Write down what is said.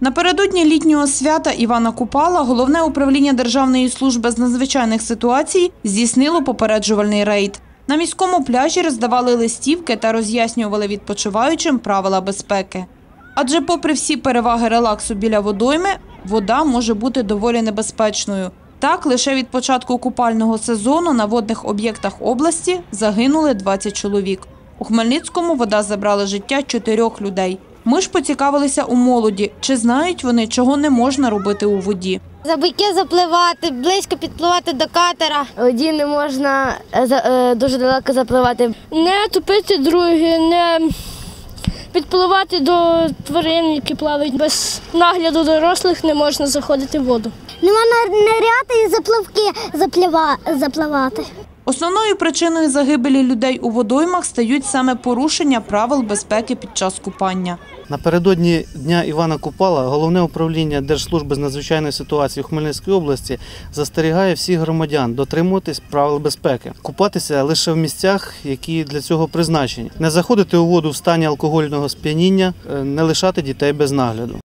Напередодні літнього свята Івана Купала головне управління Державної служби з надзвичайних ситуацій здійснило попереджувальний рейд. На міському пляжі роздавали листівки та роз'яснювали відпочиваючим правила безпеки. Адже, попри всі переваги релаксу біля водойми, вода може бути доволі небезпечною. Так, лише від початку купального сезону на водних об'єктах області загинули 20 чоловік. У Хмельницькому вода забрала життя чотирьох людей. Ми ж поцікавилися у молоді, чи знають вони, чого не можна робити у воді. За буйки запливати, близько підпливати до катера. Воді не можна е, е, дуже далеко запливати. не топити другі, не підпливати до тварин, які плавають. Без нагляду дорослих не можна заходити в воду. Не можна ниряти і запливки запливати. Основною причиною загибелі людей у водоймах стають саме порушення правил безпеки під час купання. Напередодні Дня Івана Купала головне управління Держслужби з надзвичайної ситуації у Хмельницькій області застерігає всіх громадян дотримуватись правил безпеки, купатися лише в місцях, які для цього призначені, не заходити у воду в стані алкогольного сп'яніння, е, не лишати дітей без нагляду.